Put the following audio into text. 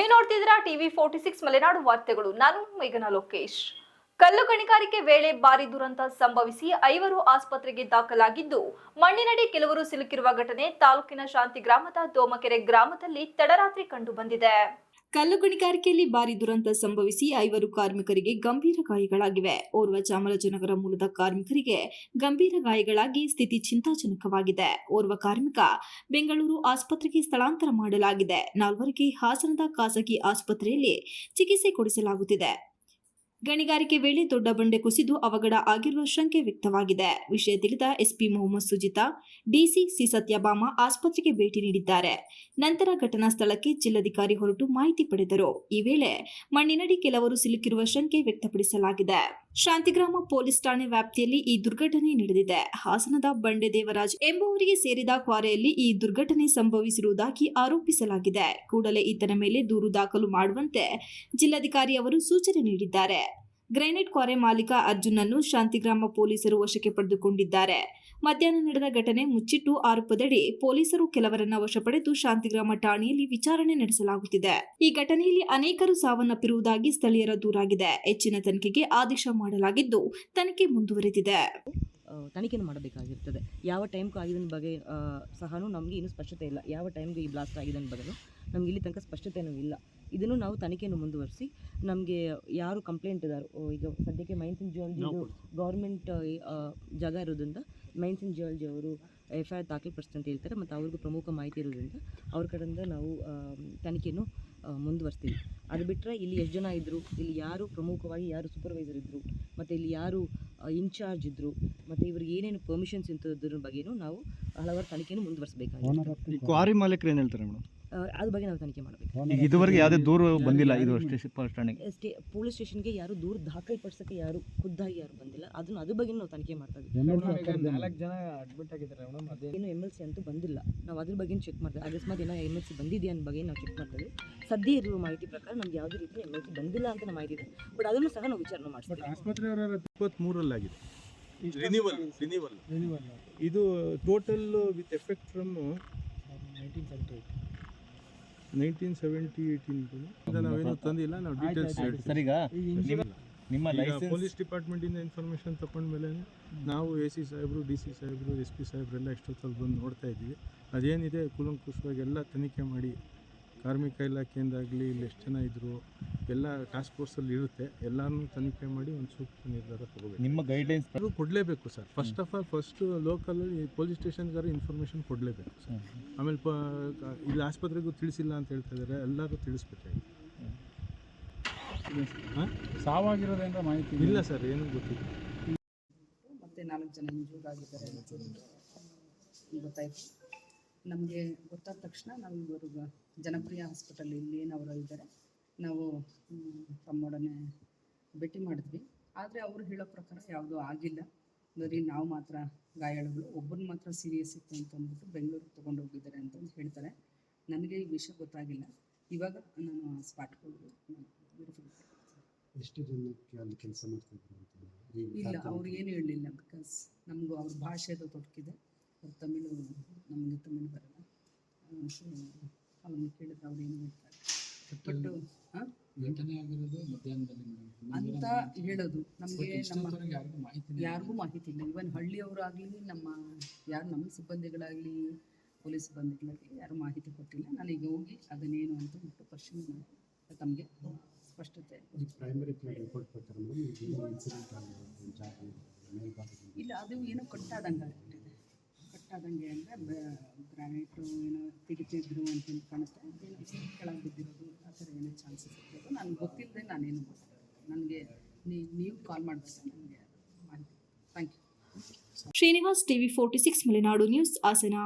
ನೀವು ನೋಡ್ತಿದ್ದೀರಾ TV forty six Malenadu ವಾರ್ತೆಗಳು. ನಾನು ಮೇಘನ ಲೋಕೇಶ್. ಕಲ್ಲು ಗಣಿಗಾರಿಕೆ ವೇಳೆ ಭಾರಿ ದುರಂತ ಸಂಭವಿಸಿ ಐವರು ಆಸ್ಪತ್ರೆಗೆ ದಾಖಲಾಗಿದ್ದು, ಮಣ್ಣಿನಡಿ ಕೆಲವರು ಸಿಲುಕಿರುವ ಘಟನೆ ತಾಲೂಕಿನ ಶಾಂತಿ ಗ್ರಾಮದ ದೋಮಕೆರೆ ಗ್ರಾಮದಲ್ಲಿ ತಡರಾತ್ರಿ ಕಂಡು ಬಂದಿದೆ. ಕಲ್ಲು ಗಣಿಗಾರಿಕೆಯಲ್ಲಿ ಭಾರಿ ದುರಂತ ಸಂಭವಿಸಿ ಐವರು ಕಾರ್ಮಿಕರಿಗೆ ಗಂಭೀರ ಗಾಯಗಳಾಗಿವೆ. ಓರ್ವ ಚಾಮರಾಜನಗರ ಮೂಲದ ಕಾರ್ಮಿಕರಿಗೆ ಗಂಭೀರ ಗಾಯಗಳಾಗಿ ಸ್ಥಿತಿ ಚಿಂತಾಜನಕವಾಗಿದೆ. ಓರ್ವ ಕಾರ್ಮಿಕ ಬೆಂಗಳೂರು ಆಸ್ಪತ್ರೆಗೆ ಸ್ಥಳಾಂತರ ಮಾಡಲಾಗಿದೆ. ನಾಲ್ವರಿಗೆ ಹಾಸನದ ಖಾಸಗಿ ಆಸ್ಪತ್ರೆಯಲ್ಲಿ ಚಿಕಿತ್ಸೆ ಕೊಡಿಸಲಾಗುತ್ತಿದೆ. ಗಣಿಗಾರಿಕೆ ವೇಳೆ ದೊಡ್ಡ ಬಂಡೆ ಕುಸಿದು ಅವಘಡ ಆಗಿರುವ ಶಂಕೆ ವ್ಯಕ್ತವಾಗಿದೆ. ವಿಷಯ ತಿಳಿದ SP Mohammad Sujitha, DC C Satyabhama ಆಸ್ಪತ್ರೆಗೆ ಭೇಟಿ ನೀಡಿದ್ದಾರೆ. ನಂತರ ಘಟನಾ ಸ್ಥಳಕ್ಕೆ ಜಿಲ್ಲಾಧಿಕಾರಿ ಹೊರಟು ಮಾಹಿತಿ ಪಡೆದರು. ಈ ವೇಳೆ ಮಣ್ಣಿನಡಿ ಕೆಲವರು ಸಿಲುಕಿರುವ ಶಂಕೆ ವ್ಯಕ್ತಪಡಿಸಲಾಗಿದೆ. ಶಾಂತಿಗ್ರಾಮ ಪೊಲೀಸ್ ಠಾಣೆ ವ್ಯಾಪ್ತಿಯಲ್ಲಿ ಈ ದುರ್ಘಟನೆ ನಡೆದಿದೆ. ಹಾಸನದ ಬಂಡೆ ದೇವರಾಜ್ ಎಂಬುವರಿಗೆ ಸೇರಿದ ಕ್ವಾರೆಯಲ್ಲಿ ಈ ದುರ್ಘಟನೆ ಸಂಭವಿಸಿರುವುದಾಗಿ ಆರೋಪಿಸಲಾಗಿದೆ. ಕೂಡಲೇ ಈತನ ಮೇಲೆ ದೂರು ದಾಖಲು ಮಾಡುವಂತೆ ಜಿಲ್ಲಾಧಿಕಾರಿ ಅವರು ಸೂಚನೆ ನೀಡಿದ್ದಾರೆ. ಗ್ರೈನೇಟ್ ಕ್ವಾರೆ ಮಾಲೀಕ ಅರ್ಜುನನ್ನು ಶಾಂತಿಗ್ರಾಮ ಪೊಲೀಸರು ವಶಕ್ಕೆ ಪಡೆದುಕೊಂಡಿದ್ದಾರೆ. ಮಧ್ಯಾಹ್ನ ನಡೆದ ಘಟನೆ ಮುಚ್ಚಿಟ್ಟು ಆರೋಪದಡಿ ಪೊಲೀಸರು ಕೆಲವರನ್ನ ವಶಪಡೆದು ಶಾಂತಿಗ್ರಾಮ ಠಾಣೆಯಲ್ಲಿ ವಿಚಾರಣೆ ನಡೆಸಲಾಗುತ್ತಿದೆ. ಈ ಘಟನೆಯಲ್ಲಿ ಅನೇಕರು ಸಾವನ್ನಪ್ಪಿರುವುದಾಗಿ ಸ್ಥಳೀಯರ ದೂರಾಗಿದೆ. ಹೆಚ್ಚಿನ ತನಿಖೆಗೆ ಆದೇಶ ಮಾಡಲಾಗಿದ್ದು, ತನಿಖೆ ಮುಂದುವರೆದಿದೆ. ತನಿಖೆಯನ್ನು ಮಾಡಬೇಕಾಗಿರ್ತದೆ. ಯಾವ ಟೈಮ್ಗೂ ಆಗಿದ ಬಗ್ಗೆ ಆ, ಸಹನೂ ನಮಗೆ ಇನ್ನೂ ಸ್ಪಷ್ಟತೆ ಇಲ್ಲ. ಯಾವ ಟೈಮ್ಗೆ ಈ ಬ್ಲಾಸ್ಟ್ ಆಗಿದೆ ಅನ್ನೋ ಬದಲು ನಮ್ಗೆ ಇಲ್ಲಿ ತನಕ ಸ್ಪಷ್ಟತೆಯೂ ಇಲ್ಲ. ಇದನ್ನು ನಾವು ತನಿಖೆಯನ್ನು ಮುಂದುವರಿಸಿ ನಮಗೆ ಯಾರು ಕಂಪ್ಲೇಂಟ್ ಇದ್ದಾರೋ ಈಗ ಸದ್ಯಕ್ಕೆ ಮೈನ್ಸಿನ್ ಇನ್ ಜಿಯಾಲಜಿ ಗೌರ್ಮೆಂಟ್ ಜಾಗ ಇರೋದ್ರಿಂದ ಮೈನ್ಸಿನ್ ಇನ್ ಜಿಯಾಲಜಿ ಅವರು ಎಫ್ ಐ ಆರ್ ದಾಖಲೆಪಡಿಸ್ತು ಅಂತ ಹೇಳ್ತಾರೆ. ಮತ್ತು ಅವ್ರಿಗೂ ಪ್ರಮುಖ ಮಾಹಿತಿ ಇರೋದ್ರಿಂದ ಅವ್ರ ಕಡೆಯಿಂದ ನಾವು ತನಿಖೆಯನ್ನು ಮುಂದುವರಿಸ್ತೀವಿ. ಅದು ಬಿಟ್ಟರೆ ಇಲ್ಲಿ ಎಷ್ಟು ಜನ ಇದ್ದರು ಇಲ್ಲಿ ಯಾರು ಪ್ರಮುಖವಾಗಿ ಯಾರು ಸೂಪರ್ವೈಸರ್ ಇದ್ದರು ಮತ್ತು ಇಲ್ಲಿ ಯಾರು ಇನ್ಚಾರ್ಜ್ ಇದ್ದರು ಮತ್ತು ಇವ್ರಿಗೆ ಏನೇನು ಪರ್ಮಿಷನ್ಸ್ ಇಂಥದ್ರ ಬಗ್ಗೆನೂ ನಾವು ಹಲವಾರು ತನಿಖೆಯನ್ನು ಮುಂದುವರಿಸಬೇಕಾಗಿದೆ. ಈ ಕ್ವಾರಿ ಮಾಲೀಕರು ಏನು ಹೇಳ್ತಾರೆ ಮೇಡಮ್? ಅದ್ರ ಬಗ್ಗೆ ನಾವು ತನಿಖೆ ಮಾಡಬೇಕು. ಇದುವರೆಗೆ ಯಾವುದೇ ದೂರು ಬಂದಿಲ್ಲ ಇದು ಪೊಲೀಸ್ ಠಾಣೆಗೆ. ಸ್ಟೇ ಪೊಲೀಸ್ ಸ್ಟೇಷನ್ಗೆ ಯಾರು ದೂರ ದಾಖಲೆಪಡಿಸೋಕ್ಕೆ ಯಾರು ಖುದ್ದಾಗಿ ಯಾರು ಬಂದಿಲ್ಲ ಅದನ್ನ ಅದ್ರ ಬಗ್ಗೆ ನಾವು ತನಿಖೆ ಮಾಡ್ತಾ ಇದ್ದೀವಿ. ಏನು ಎಂ ಎಲ್ ಸಿ ಅಂತೂ ಬಂದಿಲ್ಲ. ನಾವು ಅದ್ರ ಬಗ್ಗೆ ಚೆಕ್ ಮಾಡ್ತೀವಿ ಅಕಸ್ಮಾತ್ ಏನೋ ಎಂ ಎಲ್ ಸಿ ಬಂದಿದೆಯಾ ಅನ್ನೋ ಬಗ್ಗೆ ನಾವು ಚೆಕ್ ಮಾಡ್ತೀವಿ ಸದ್ಯ ಇರುವ ಮಾಹಿತಿ ಪ್ರಕಾರ ನಮ್ಗೆ ಯಾವುದೇ ರೀತಿ ಎಂ ಎಲ್ ಸಿ ಬಂದಿಲ್ಲ ಅಂತ ನಮ್ಮ ಮಾಹಿತಿ ಇದೆ. ಬಟ್ ಅದನ್ನು ಸಹ ನಾವು ವಿಚಾರಣೆ ಮಾಡ್ತೀವಿ ರಿನಿವಲ್ ರಿನಿವಲ್ ಇದು total with effect from nineteen seventy nineteen seventy eighteen ನಾವೇನು ತಂದಿಲ್ಲ ನಾವು ಡೀಟೇಲ್ಸ್ ಸರಿಗ? ನಿಮ್ಮ ಪೊಲೀಸ್ ಡಿಪಾರ್ಟ್ಮೆಂಟಿಂದ ಇನ್ಫಾರ್ಮೇಷನ್ ತಗೊಂಡ್ಮೇಲೆ ನಾವು ಎ ಸಿ ಸಾಹೇಬರು ಡಿ ಸಿ ಸಾಹೇಬರು ಎಸ್ ಪಿ ಸಾಹೇಬರೆಲ್ಲ ಎಷ್ಟೊತ್ತಲ್ಲಿ ಬಂದು ನೋಡ್ತಾ ಇದ್ದೀವಿ. ಅದೇನಿದೆ ಕೂಲಂಕುಷವಾಗಿ ಎಲ್ಲ ತನಿಖೆ ಮಾಡಿ ಕಾರ್ಮಿಕ ಇಲಾಖೆಯಿಂದಾಗಲಿ ಇಲ್ಲಿ ಎಷ್ಟು ಜನ ಇದ್ದರು ಎಲ್ಲ ಟಾಸ್ಕ್ ಫೋರ್ಸಲ್ಲಿ ಇರುತ್ತೆ ಎಲ್ಲನೂ ತನಿಖೆ ಮಾಡಿ ಒಂದು ಸೂಕ್ತ ನಿರ್ಧಾರ ತಗೋಬೇಕು. ನಿಮ್ಮ ಗೈಡ್ಲೈನ್ಸ್ ಅದು ಕೊಡಲೇಬೇಕು sir. First of all first ಲೋಕಲಲ್ಲಿ police ಸ್ಟೇಷನ್ಗಾರು ಇನ್ಫಾರ್ಮೇಷನ್ ಕೊಡಲೇಬೇಕು ಸರ್. ಆಮೇಲೆ ಪ ಇಲ್ಲಿ ಆಸ್ಪತ್ರೆಗೂ ತಿಳಿಸಿಲ್ಲ ಅಂತ ಹೇಳ್ತಾ ಇದ್ದಾರೆ ಎಲ್ಲರೂ ತಿಳಿಸ್ಬೇಕಾಗಿ ಹಾಂ? ಸಾವಾಗಿರೋದ್ರಿಂದ ಮಾಹಿತಿ ಇಲ್ಲ ಸರ್ ಏನೂ ಗೊತ್ತಿಲ್ಲ. ಮತ್ತೆ ನಾಲ್ಕು ಜನ ಗೊತ್ತಾಯಿತು. ನಮಗೆ ಗೊತ್ತಾದ ತಕ್ಷಣ ನಾವು ಇವರು ಜನಪ್ರಿಯ ಹಾಸ್ಪಿಟಲ್ ಇಲ್ಲಿ ಏನವರು ಇದ್ದಾರೆ ನಾವು ತಮ್ಮೊಡನೆ ಭೇಟಿ ಮಾಡಿದ್ವಿ. ಆದರೆ ಅವರು ಹೇಳೋ ಪ್ರಕಾರ ಯಾವುದೂ ಆಗಿಲ್ಲ. ಬರೀ ನಾವು ಮಾತ್ರ ಗಾಯಾಳುಗಳು ಒಬ್ಬರು ಮಾತ್ರ ಸೀರಿಯಸ್ ಇತ್ತು ಅಂತ ಅಂದ್ಬಿಟ್ಟು ಬೆಂಗಳೂರಿಗೆ ತೊಗೊಂಡು ಹೋಗಿದ್ದಾರೆ ಅಂತಂದು ಹೇಳ್ತಾರೆ. ನನಗೆ ಈ ವಿಷಯ ಗೊತ್ತಾಗಿಲ್ಲ. ಇವಾಗ ನಾನು ಸ್ಪಾಟ್ಗೆ ವೆರಿಫೈ ಎಷ್ಟು ಜನಕ್ಕೆ ಅಲ್ಲಿ ಕೆಲಸ ಮಾಡ್ತಿದ್ರು ಇಲ್ಲ ಅವ್ರು ಏನು ಹೇಳಲಿಲ್ಲ ಬಿಕಾಸ್ ನಮಗೂ ಅವ್ರ ಭಾಷೆದು ತೊಡಕಿದೆ ಅವ್ರು ತಮಿಳು ನಮಗೆ ತುಂಬ ಬರಲ್ಲ. ಸೊ ಅವ್ರನ್ನ ಕೇಳಿದ್ರೆ ಅವ್ರು ಏನು ಹೇಳ್ತಾರೆ? ಬಟ್ ಅಂತ ಹೇಳೋದು. ನಮಗೆ ನಮ್ಮ ಯಾರಿಗೂ ಮಾಹಿತಿ ಯಾರಿಗೂ ಮಾಹಿತಿ ಇಲ್ಲ. ಇವನ್ ಹಳ್ಳಿಯವರಾಗಲಿ ನಮ್ಮ ಯಾರು ನಮ್ಮ ಸಿಬ್ಬಂದಿಗಳಾಗಲಿ ಪೊಲೀಸ್ ಸಿಬ್ಬಂದಿಗಳಾಗಲಿ ಯಾರು ಮಾಹಿತಿ ಕೊಟ್ಟಿಲ್ಲ. ನನಗೆ ಹೋಗಿ ಅದನ್ನೇನು ಅಂತ ಬಿಟ್ಟು ಪರಿಶೀಲನೆ ಮಾಡಿ ತಮಗೆ ಸ್ಪಷ್ಟತೆ ಇಲ್ಲ ಅದು ಏನೋ ಕಟ್ಟಾದಂಗೆ ಆಗ್ಬಿಟ್ಟಿದೆ ಕಟ್ಟಾದಂಗೆ ಅಂದರೆ ಗ್ರಾನೈಟು ಏನೋ ತೆಗಿತಿದ್ರು ಅಂತ ಕಾಣುತ್ತೆ ಕೆಳಗೆ ಬಿದ್ದಿರೋದು ಆ ಥರ ಏನೋ ಚಾನ್ಸಸ್ ಇರ್ಬೋದು ನನಗೆ ಗೊತ್ತಿಲ್ಲದೆ ನಾನೇನು ಮಾಡ್ತೀನಿ ನನಗೆ ನೀವು ಕಾಲ್ ಮಾಡಿದಾಗ ನನಗೆ thank you Srinivas TV forty six, Malenadu news, Hassan.